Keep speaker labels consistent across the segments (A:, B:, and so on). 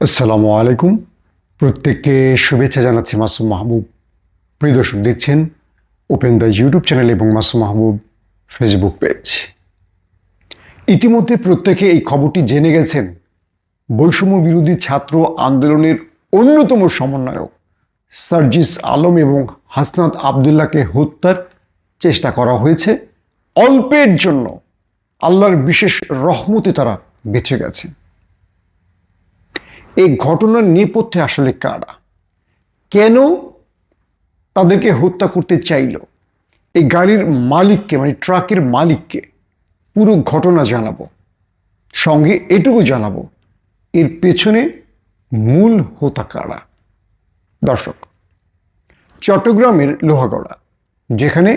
A: আসসালামু আলাইকুম। প্রত্যেককে শুভেচ্ছা জানাচ্ছি মাসুম মাহবুব। প্রিয় দর্শক, দেখছেন ওপেন দ্য ইউটিউব চ্যানেল এবং মাসুম মাহবুব ফেসবুক পেজ ইতিমধ্যে প্রত্যেকে এই খবরটি জেনে গেছেন, বৈষম্য বিরোধী ছাত্র আন্দোলনের অন্যতম সমন্বয়ক সার্জিস আলম এবং হাসনাত আবদুল্লাহকে হত্যার চেষ্টা করা হয়েছে। অল্পের জন্য আল্লাহর বিশেষ রহমতে তারা বেঁচে গেছে এই ঘটনার নেপথ্যে আসলে কারা? কেন তাদেরকে হত্যা করতে চাইল? এই গাড়ির মালিককে মানে ট্রাকের মালিককে পুরো ঘটনা জানাব। সঙ্গে এটুকু জানাব, এর পেছনে মূল হোতা কারা? দর্শক, চট্টগ্রামের লোহাগড়া, যেখানে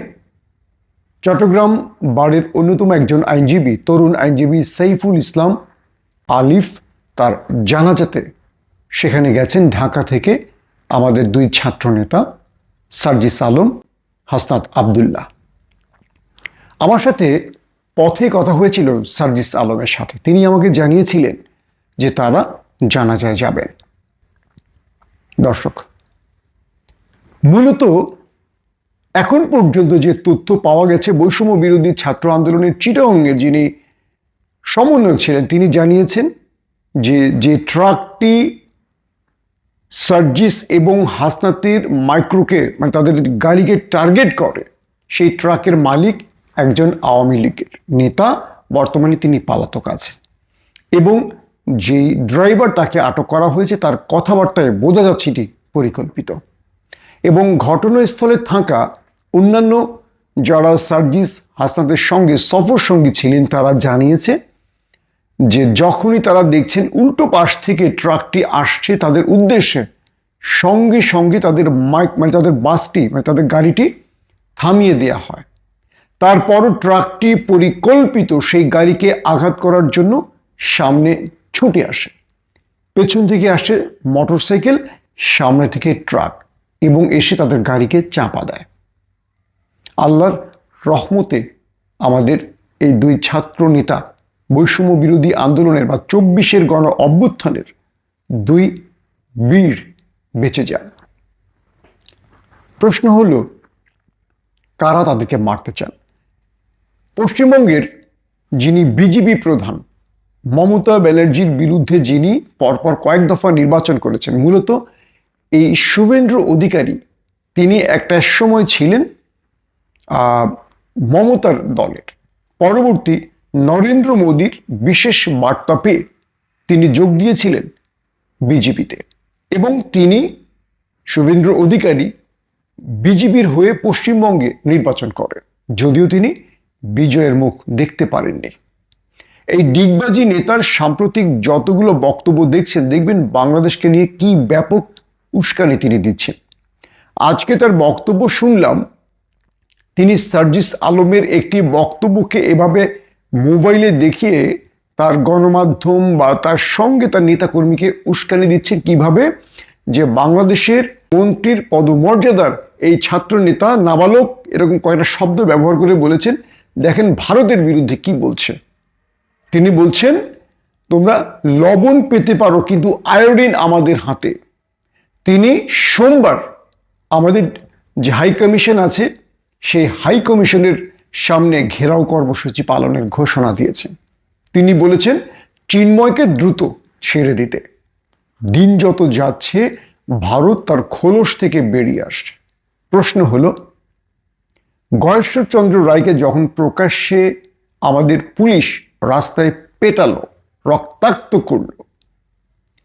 A: চট্টগ্রাম বারের অন্যতম একজন আইনজীবী, তরুণ আইনজীবী সাইফুল ইসলাম আলিফ তার জানাজাতে সেখানে গেছেন ঢাকা থেকে আমাদের দুই ছাত্রনেতা, সার্জিস আলম, হাসনাত আবদুল্লাহ। আমার সাথে পথে কথা হয়েছিল সার্জিস আলমের সাথে। তিনি আমাকে জানিয়েছিলেন যে তারা জানাজায় যাবেন। দর্শক, মূলত এখন পর্যন্ত যে তথ্য পাওয়া গেছে, বৈষম্য বিরোধী ছাত্র আন্দোলনের চিটাঙ্গের যিনি সমন্বয়ক ছিলেন, তিনি জানিয়েছেন যে যে ট্রাকটি সার্জিস এবং হাসনাতের মাইক্রোকে মানে তাদের গাড়িকে টার্গেট করে, সেই ট্রাকের মালিক একজন আওয়ামী লীগের নেতা, বর্তমানে তিনি পালাতক আছেন। এবং যেই ড্রাইভার তাকে আটক করা হয়েছে, তার কথাবার্তায় বোঝা যাচ্ছে এটি পরিকল্পিত। এবং ঘটনাস্থলে থাকা অন্যান্য যারা সার্জিস হাসনাতের সঙ্গে সফর সঙ্গী ছিলেন, তারা জানিয়েছে যে যখনই তারা দেখছেন উল্টো পাশ থেকে ট্রাকটি আসছে, তাদের উদ্দেশ্যে সঙ্গে সঙ্গে তাদের মাইক মানে তাদের বাসটি মানে তাদের গাড়িটি থামিয়ে দেওয়া হয়। তারপরও ট্রাকটি পরিকল্পিত সেই গাড়িকে আঘাত করার জন্য সামনে ছুটে আসে। পেছন থেকে আসে মোটরসাইকেল, সামনে থেকে ট্রাক এবং এসে তাদের গাড়িকে চাপা দেয়। আল্লাহর রহমতে আমাদের এই দুই ছাত্র নেতা বৈষম্য বিরোধী আন্দোলনের বা চব্বিশের গণ অভ্যুত্থানের দুই বীর বেঁচে যান। প্রশ্ন হলো, কারা তাদেরকে মারতে চান? পশ্চিমবঙ্গের যিনি বিজেপি প্রধান, মমতা ব্যানার্জির বিরুদ্ধে যিনি পরপর কয়েক দফা নির্বাচন করেছেন, মূলত এই শুভেন্দ্র অধিকারী, তিনি একটা সময় ছিলেন মমতার দলের। পরবর্তী নরেন্দ্র মোদীর বিশেষ বার্তা পেয়ে তিনি যোগ দিয়েছিলেন বিজেপিতে। এবং তিনি শুভেন্দ্র অধিকারী বিজেপির হয়ে পশ্চিমবঙ্গে নির্বাচন করেন। যদিও তিনি বিজয়ের মুখ দেখতে পারেননি। এই ডিগবাজি নেতার সাম্প্রতিক যতগুলো বক্তব্য দেখছেন, দেখবেন বাংলাদেশকে নিয়ে কি ব্যাপক উস্কানি তিনি দিচ্ছেন। আজকে তার বক্তব্য শুনলাম, তিনি সার্জিস আলমের একটি বক্তব্যকে এভাবে মোবাইলে দেখিয়ে তার গণমাধ্যম বা তার সঙ্গে তার নেতাকর্মীকে উস্কানি দিচ্ছেন কীভাবে? যে বাংলাদেশের মন্ত্রীর পদমর্যাদার এই ছাত্র নেতা নাবালক এরকম কয়েকটা শব্দ ব্যবহার করে বলেছেন, দেখেন ভারতের বিরুদ্ধে কি বলছে। তিনি বলছেন, তোমরা লবণ পেতে পারো, কিন্তু আয়োডিন আমাদের হাতে। তিনি সোমবার আমাদের যে হাই কমিশন আছে, সেই হাই কমিশনের সামনে ঘেরাও কর্মসূচি পালনের ঘোষণা দিয়েছেন তিনি বলেছেন, চিন্ময়কে দ্রুত ছেড়ে দিতে। দিন যত যাচ্ছে, ভারত তার খোলস থেকে বেরিয়ে আসছে। প্রশ্ন হলো গয়েশ্বরচন্দ্র রায়কে যখন প্রকাশ্যে আমাদের পুলিশ রাস্তায় পেটালো, রক্তাক্ত করল,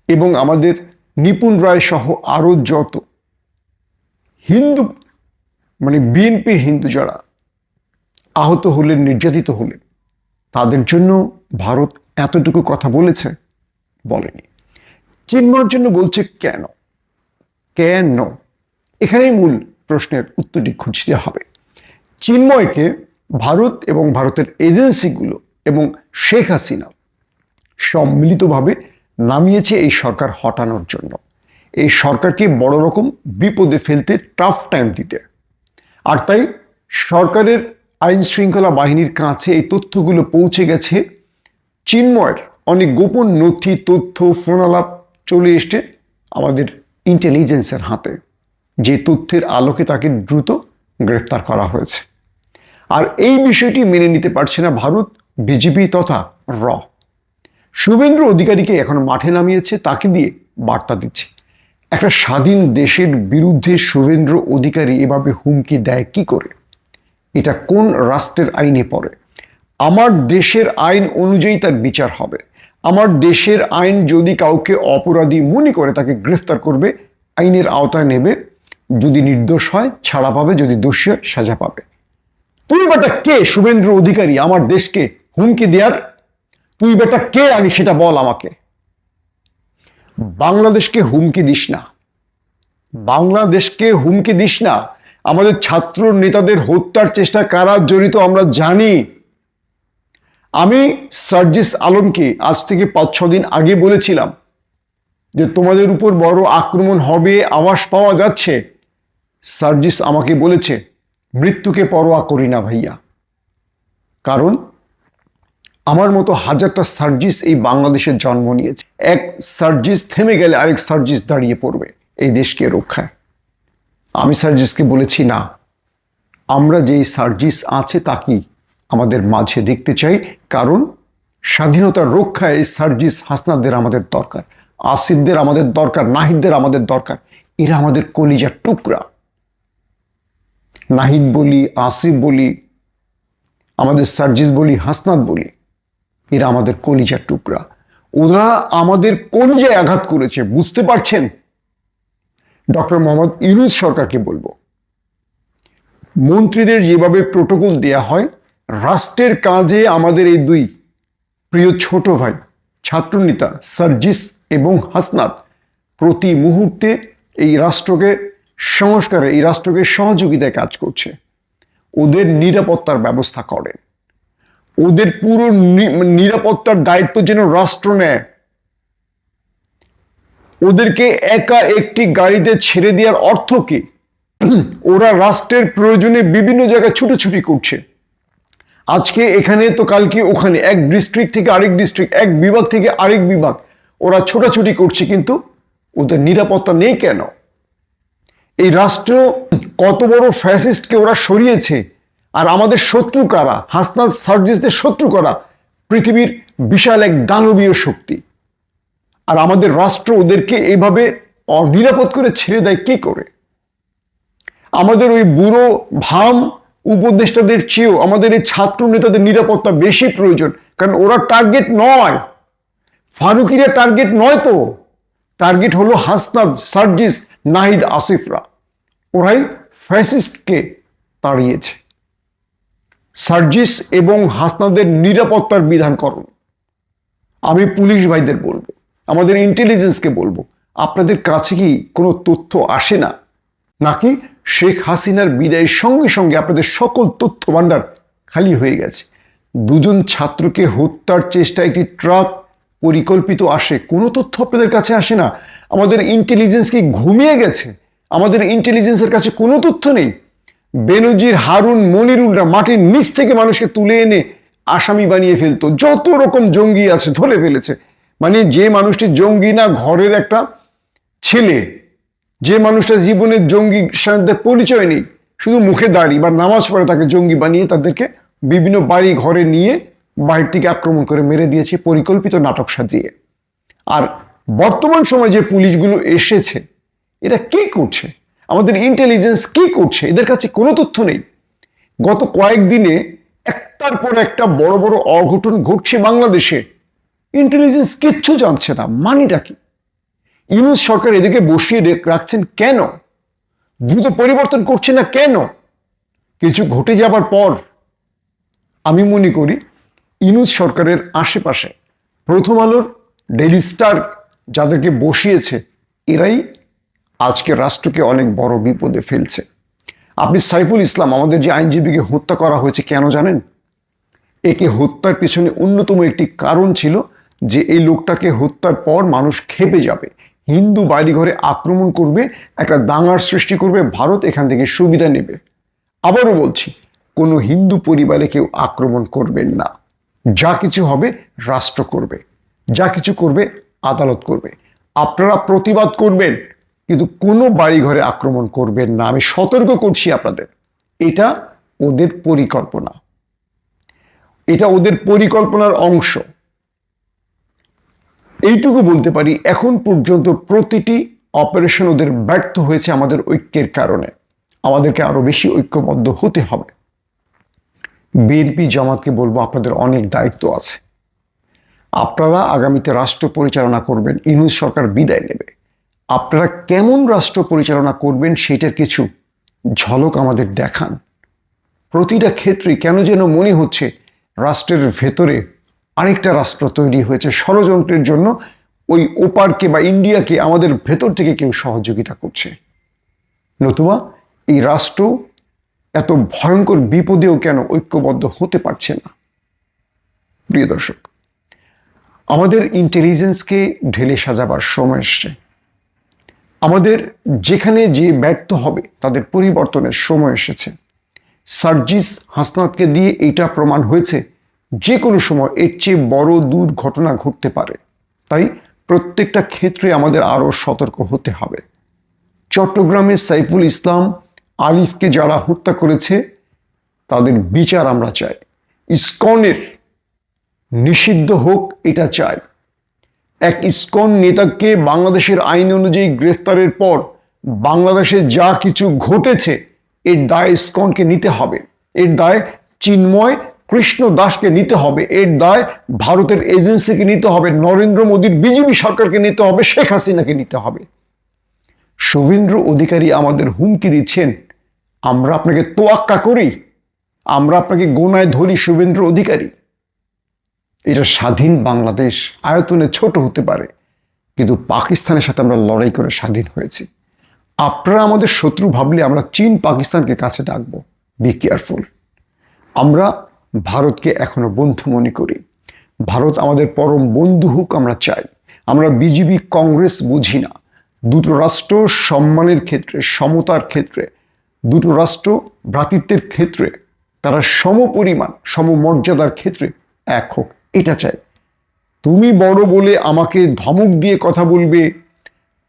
A: এবং আমাদের নিপুণ রায় সহ আরও যত হিন্দু মানে বিএনপির হিন্দু যারা আহত হলেন, নির্যাতিত হলেন। তাদের জন্য ভারত এতটুকু কথা বলেছে, বলেনি। চিন্ময়ের জন্য বলছে, কেন? কেন? এখানেই মূল প্রশ্নের উত্তরটি খুঁজতে হবে। চিন্ময়কে ভারত এবং ভারতের এজেন্সিগুলো এবং শেখ হাসিনা সম্মিলিতভাবে নামিয়েছে এই সরকার হটানোর জন্য। এই সরকারকে বড় রকম বিপদে ফেলতে টাফ টাইম দিতে। আর তাই সরকারের আইন শৃঙ্খলা বাহিনীর কাছে এই তথ্যগুলো পৌঁছে গেছে। চিন্ময়ের অনেক গোপন নথি, তথ্য, ফোনালাপ চলে এসছে আমাদের ইন্টেলিজেন্সের হাতে। যে তথ্যের আলোকে তাকে দ্রুত গ্রেফতার করা হয়েছে। আর এই বিষয়টি মেনে নিতে পারছে না ভারত, বিজেপি তথা র। শুভেন্দ্র অধিকারীকে এখন মাঠে নামিয়েছে, তাকে দিয়ে বার্তা দিচ্ছে। একটা স্বাধীন দেশের বিরুদ্ধে শুভেন্দ্র অধিকারী এভাবে হুমকি দেয় কি করে? এটা কোন রাষ্ট্রের আইনে পড়ে? আমার দেশের আইন অনুযায়ী তার বিচার হবে। আমার দেশের আইন যদি কাউকে অপরাধী মনে করে, তাকে গ্রেফতার করবে, আইনের আওতায় নেবে। যদি নির্দোষ হয়, ছাড়া পাবে। যদি দোষী হয়, সাজা পাবে। তুই বেটা কে? শুভেন্দ্র অধিকারী, আমার দেশকে হুমকি দেওয়ার তুই বেটা কে? আগে সেটা বল আমাকে। বাংলাদেশকে হুমকি দিস না। বাংলাদেশকে হুমকি দিস না। আমাদের ছাত্র নেতাদের হত্যার চেষ্টা কারা জড়িত আমরা জানি। আমি সার্জিস আলমকে আজ থেকে পাঁচ, ছ দিন আগে বলেছিলাম যে তোমাদের উপর বড় আক্রমণ হবে আওয়াজ পাওয়া যাচ্ছে। সার্জিস আমাকে বলেছে, মৃত্যুকে পরোয়া করি না ভাইয়া। কারণ আমার মতো হাজারটা সার্জিস এই বাংলাদেশের জন্ম নিয়েছে। এক সার্জিস থেমে গেলে আরেক সার্জিস দাঁড়িয়ে পড়বে এই দেশকে রক্ষায়। আমি সার্জিসকে বলেছি, না, আমরা যেই সার্জিস আছে তাকেই আমাদের মাঝে দেখতে চাই? কারণ স্বাধীনতার রক্ষায় এই সার্জিস হাসনাদের আমাদের দরকার আসিফদের আমাদের দরকার, নাহিদদের আমাদের দরকার। এরা আমাদের কলিজার টুকরা। নাহিদ বলি, আসিফ বলি, আমাদের সার্জিস বলি হাসনাদ বলি, এরা আমাদের কলিজার টুকরা। ওরা আমাদের কলিজায় আঘাত করেছে, বুঝতে পারছেন? ডক্টর মোহাম্মদ ইউনুস সরকারকে বলব, মন্ত্রীদের যেভাবে প্রোটোকল দেয়া হয়, রাষ্ট্রের কাজে আমাদের এই দুই প্রিয় ছোট ভাই, ছাত্রনেতা সার্জিস এবং হাসনাত, প্রতি মুহূর্তে এই রাষ্ট্রকে সংস্কারে, এই রাষ্ট্রকে সহযোগিতায় কাজ করছে। ওদের নিরাপত্তার ব্যবস্থা করেন। ওদের পুরো নিরাপত্তার দায়িত্ব যেন রাষ্ট্র নেয় ওদেরকে একা একটি গাড়িতে ছেড়ে দেওয়ার অর্থ কি? ওরা রাষ্ট্রের প্রয়োজনে বিভিন্ন জায়গায় ছুটোছুটি করছে। আজকে এখানে তো কালকে ওখানে। এক ডিস্ট্রিক্ট থেকে আরেক ডিস্ট্রিক্ট এক বিভাগ থেকে আরেক বিভাগ। ওরা ছোটাছুটি করছে কিন্তু ওদের নিরাপত্তা নেই কেন? এই রাষ্ট্র কত বড় ফ্যাসিস্টকে ওরা সরিয়েছে? আর আমাদের শত্রু কারা? হাসনাত সার্জিসদের শত্রু কারা? পৃথিবীর বিশাল এক দানবীয় শক্তি। আর আমাদের রাষ্ট্র ওদেরকে এইভাবে অনিরাপদ করে ছেড়ে দেয় কি করে? আমাদের ওই বুড়ো ভাম উপদেষ্টাদের চেয়েও আমাদের এই ছাত্র নেতাদের নিরাপত্তা বেশি প্রয়োজন। কারণ ওরা টার্গেট নয়। ফারুকিরা টার্গেট নয় তো। টার্গেট হলো হাসনাব সার্জিস, নাহিদ, আসিফরা। ওরাই ফ্যাসিস্টকে তাড়িয়েছে। সার্জিস এবং হাসনাদের নিরাপত্তার বিধান আমি পুলিশ ভাইদের বলব। আমাদের ইন্টেলিজেন্সকে বলব। আপনাদের কাছে কি কোনো তথ্য আসে না? নাকি শেখ হাসিনার বিদায়ের সঙ্গে সঙ্গে আপনাদের সকল তথ্য ভাণ্ডার খালি হয়ে গেছে? দুজন ছাত্রকে হত্যার চেষ্টা একটি ট্রাক পরিকল্পিত আসে? কোনো তথ্য আপনাদের কাছে আসে না? আমাদের ইন্টেলিজেন্স কি ঘুমিয়ে গেছে? আমাদের ইন্টেলিজেন্সের কাছে কোনো তথ্য নেই? বেনজির, হারুন, মনিরুলরা মাটির নিচ থেকে মানুষকে তুলে এনে আসামি বানিয়ে ফেলতো। যত রকম জঙ্গি আছে ধরে ফেলেছে। মানে যে মানুষটি জঙ্গি না, ঘরের একটা ছেলে, যে মানুষটা জীবনের জঙ্গি সাথে পরিচয় নেই, শুধু মুখে দাঁড়িয়ে বা নামাজ পড়ে তাকে জঙ্গি বানিয়ে তাদেরকে বিভিন্ন বাড়ি ঘরে নিয়ে বাড়ির থেকে আক্রমণ করে মেরে দিয়েছে, পরিকল্পিত নাটক সাজিয়ে। আর বর্তমান সময় যে পুলিশগুলো এসেছে, এরা কি করছে? আমাদের ইন্টেলিজেন্স কি করছে? এদের কাছে কোনো তথ্য নেই। গত কয়েকদিনে একটার পর একটা বড় বড় অঘটন ঘটছে বাংলাদেশে। ইন্টেলিজেন্স কিচ্ছু জানছে না। মানিটা কি? ইউনুস সরকার এদিকে বসিয়ে রেখ- রাখছেন কেন? দ্রুত পরিবর্তন করছে না কেন? কিছু ঘটে যাবার পর, আমি মনে করি ইনুজ সরকারের আশেপাশে প্রথম আলোর ডেইলি স্টার যাদেরকে বসিয়েছে, এরাই আজকে রাষ্ট্রকে অনেক বড় বিপদে ফেলছে। আপনি সাইফুল ইসলাম, আমাদের যে আইনজীবীকে হত্যা করা হয়েছে, কেন জানেন? একে হত্যার পেছনে অন্যতম একটি কারণ ছিল যে এই লোকটাকে হত্যার পর মানুষ খেপে যাবে। হিন্দু বাড়িঘরে আক্রমণ করবে, একটা দাঙ্গার সৃষ্টি করবে, ভারত এখান থেকে সুবিধা নেবে। আবারও বলছি, কোনো হিন্দু পরিবারে কেউ আক্রমণ করবেন না। যা কিছু হবে রাষ্ট্র করবে, যা কিছু করবে আদালত করবে। আপনারা প্রতিবাদ করবেন, কিন্তু কোনো বাড়িঘরে আক্রমণ করবেন না। আমি সতর্ক করছি আপনাদের, এটা ওদের পরিকল্পনা। এটা ওদের পরিকল্পনার অংশ। এইটুকু বলতে পারি, এখন পর্যন্ত প্রতিটি অপারেশন ওদের ব্যর্থ হয়েছে আমাদের ঐক্যের কারণে। আমাদেরকে আরও বেশি ঐক্যবদ্ধ হতে হবে। বিএনপি জামাতকে বলব আপনাদের অনেক দায়িত্ব আছে। আপনারা আগামীতে রাষ্ট্র পরিচালনা করবেন, ইনুস সরকার বিদায় নেবে। আপনারা কেমন রাষ্ট্র পরিচালনা করবেন সেটার কিছু ঝলক আমাদের দেখান। প্রতিটা ক্ষেত্রে কেন যেন মনে হচ্ছে রাষ্ট্রের ভেতরে আরেকটা রাষ্ট্র তৈরি হয়েছে ষড়যন্ত্রের জন্য। ওই ওপারকে বা ইন্ডিয়াকে আমাদের ভেতর থেকে কেউ সহযোগিতা করছে। নতুবা এই রাষ্ট্র এত ভয়ঙ্কর বিপদেও কেন ঐক্যবদ্ধ হতে পারছে না? প্রিয় দর্শক, আমাদের ইন্টেলিজেন্সকে ঢেলে সাজাবার সময় এসছে। আমাদের যেখানে যে ব্যর্থ হবে তাদের পরিবর্তনের সময় এসেছে। সার্জিস হাসনাতকে দিয়ে এটা প্রমাণ হয়েছে যে কোনো সময় এর চেয়ে বড় দুর্ঘটনা ঘটতে পারে। তাই প্রত্যেকটা ক্ষেত্রে আমাদের আরও সতর্ক হতে হবে। চট্টগ্রামে সাইফুল ইসলাম আলিফকে যারা হত্যা করেছে, তাদের বিচার আমরা চাই। ইস্কনের নিষিদ্ধ হোক, এটা চাই। এক ইস্কন নেতাকে বাংলাদেশের আইন অনুযায়ী গ্রেফতারের পর বাংলাদেশে যা কিছু ঘটেছে, এর দায় ইসকনকে নিতে হবে। এর দায় চিন্ময় কৃষ্ণ দাসকে নিতে হবে। এর দায় ভারতের এজেন্সিকে নিতে হবে, নরেন্দ্র মোদীর বিজেপি সরকারকে নিতে হবে, শেখ হাসিনাকে নিতে হবে। শুভেন্দ্র অধিকারী আমাদের হুমকি দিচ্ছেন, আমরা আপনাকে তোয়াক্কা করি, আমরা আপনাকে গোনায় ধরি শুভেন্দ্র অধিকারী। এটা স্বাধীন বাংলাদেশ, আয়তনে ছোট হতে পারে, কিন্তু পাকিস্তানের সাথে আমরা লড়াই করে স্বাধীন হয়েছি। আপনারা আমাদের শত্রু ভাবলে আমরা চীন পাকিস্তানকে কাছে ডাকবো বি কেয়ারফুল আমরা ভারতকে এখনও বন্ধু মনে করি। ভারত আমাদের পরম বন্ধু হোক আমরা চাই। আমরা বিজেপি, কংগ্রেস বুঝি না। দুটো রাষ্ট্র সম্মানের ক্ষেত্রে, সমতার ক্ষেত্রে, দুটো রাষ্ট্র ভ্রাতৃত্বের ক্ষেত্রে, তারা সম সমপরিমাণ, সমমর্যাদার ক্ষেত্রে এক হোক, এটা চাই। তুমি বড় বলে আমাকে ধমক দিয়ে কথা বলবে,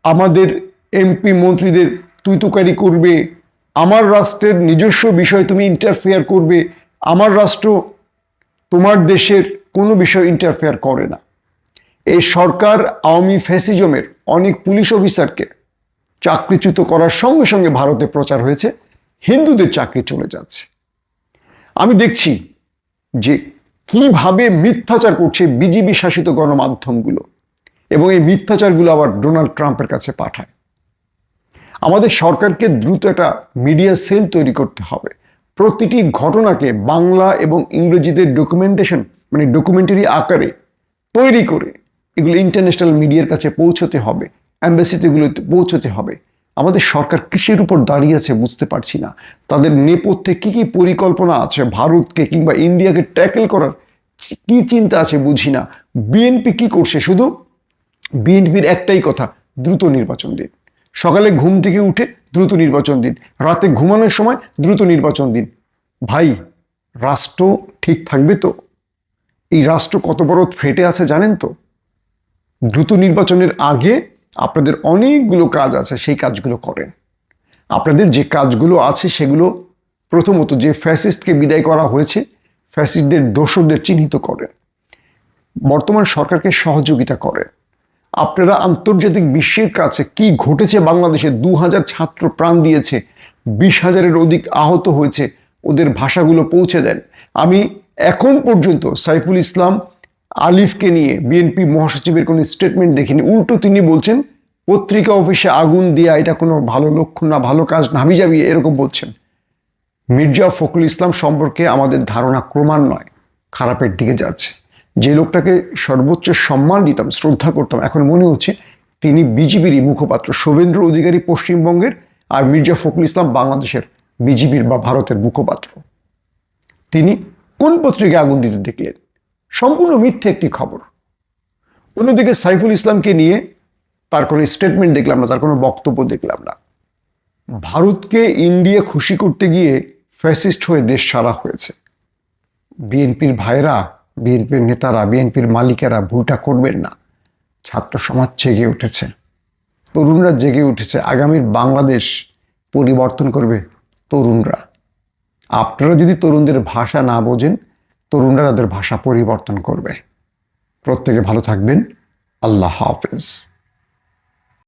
A: আমাদের এমপি মন্ত্রীদের তুই তুকারি করবে, আমার রাষ্ট্রের নিজস্ব বিষয় তুমি ইন্টারফেয়ার করবে আমার রাষ্ট্র তোমার দেশের কোনো বিষয় ইন্টারফেয়ার করে না। এই সরকার আওয়ামী ফ্যাসিজমের অনেক পুলিশ অফিসারকে চাকরিচ্যুত করার সঙ্গে সঙ্গে ভারতে প্রচার হয়েছে, হিন্দুদের চাকরি চলে যাচ্ছে। আমি দেখছি যে কীভাবে মিথ্যাচার করছে বিজেপি শাসিত গণমাধ্যমগুলো এবং এই মিথ্যাচারগুলো আবার ডোনাল্ড ট্রাম্পের কাছে পাঠায়। আমাদের সরকারকে দ্রুত একটা মিডিয়া সেল তৈরি করতে হবে। প্রতিটি ঘটনাকে বাংলা এবং ইংরেজিতে ডকুমেন্টেশন মানে ডকুমেন্টারি আকারে তৈরি করে এগুলো ইন্টারন্যাশনাল মিডিয়ার কাছে পৌঁছতে হবে অ্যাম্বাসিতে এগুলোতে পৌঁছতে হবে। আমাদের সরকার কিসের উপর দাঁড়িয়ে আছে বুঝতে পারছি না। তাদের নেপথ্যে কি কি পরিকল্পনা আছে ভারতকে কিংবা ইন্ডিয়াকে ট্যাকেল করার কি চিন্তা আছে বুঝি না। বিএনপি কি করছে শুধু? বিএনপির একটাই কথা, দ্রুত নির্বাচন দিন। সকালে ঘুম থেকে উঠে দ্রুত নির্বাচন দিন। রাতে ঘুমানোর সময় দ্রুত নির্বাচন দিন। ভাই, রাষ্ট্র ঠিক থাকবে তো? এই রাষ্ট্র কত বড় ফেটে আছে জানেন তো? দ্রুত নির্বাচনের আগে আপনাদের অনেকগুলো কাজ আছে, সেই কাজগুলো করেন। আপনাদের যে কাজগুলো আছে সেগুলো প্রথমত যে ফ্যাসিস্টকে বিদায় করা হয়েছে, ফ্যাসিস্টদের দোষরদের চিহ্নিত করেন। বর্তমান সরকারকে সহযোগিতা করেন। আপনারা আন্তর্জাতিক বিশ্বের কাছে কি ঘটেছে? বাংলাদেশে দু হাজার ছাত্র প্রাণ দিয়েছে বিশ হাজারের অধিক আহত হয়েছে, ওদের ভাষাগুলো পৌঁছে দেন। আমি এখন পর্যন্ত সাইফুল ইসলাম আলিফকে নিয়ে বিএনপি মহাসচিবের কোনো স্টেটমেন্ট দেখিনি। উল্টো তিনি বলছেন, পত্রিকা অফিসে আগুন দেওয়া এটা কোনো ভালো লক্ষণ না, ভালো কাজ না। হাবি যাবি এরকম বলছেন, মির্জা ফখরুল ইসলাম সম্পর্কে আমাদের ধারণা ক্রমান্বয়ে খারাপের দিকে যাচ্ছে। যে লোকটাকে সর্বোচ্চ সম্মান দিতাম, শ্রদ্ধা করতাম, এখন মনে হচ্ছে তিনি বিজেপিরই মুখপাত্র। শুভেন্দ্র অধিকারী পশ্চিমবঙ্গের আর মির্জা ফখরুল ইসলাম বাংলাদেশের বিজেপির বা ভারতের মুখপাত্র। তিনি কোন পত্রিকায় আগুন দিতে দেখলেন? সম্পূর্ণ মিথ্যে একটি খবর। অন্যদিকে সাইফুল ইসলামকে নিয়ে তার কোনো স্টেটমেন্ট দেখলাম না, তার কোনো বক্তব্য দেখলাম না। ভারতকে ইন্ডিয়া খুশি করতে গিয়ে ফ্যাসিস্ট হয়ে দেশ সারা হয়েছে। বিএনপির ভাইরা বিএনপির নেতারা, বিএনপির মালিকেরা ভুলটা করবেন না। ছাত্র সমাজ জেগে উঠেছে। তরুণরা জেগে উঠেছে। আগামীর বাংলাদেশ পরিবর্তন করবে তরুণরা। আপনারা যদি তরুণদের ভাষা না বোঝেন, তরুণরা তাদের ভাষা পরিবর্তন করবে। প্রত্যেকে ভালো থাকবেন। আল্লাহ হাফেজ।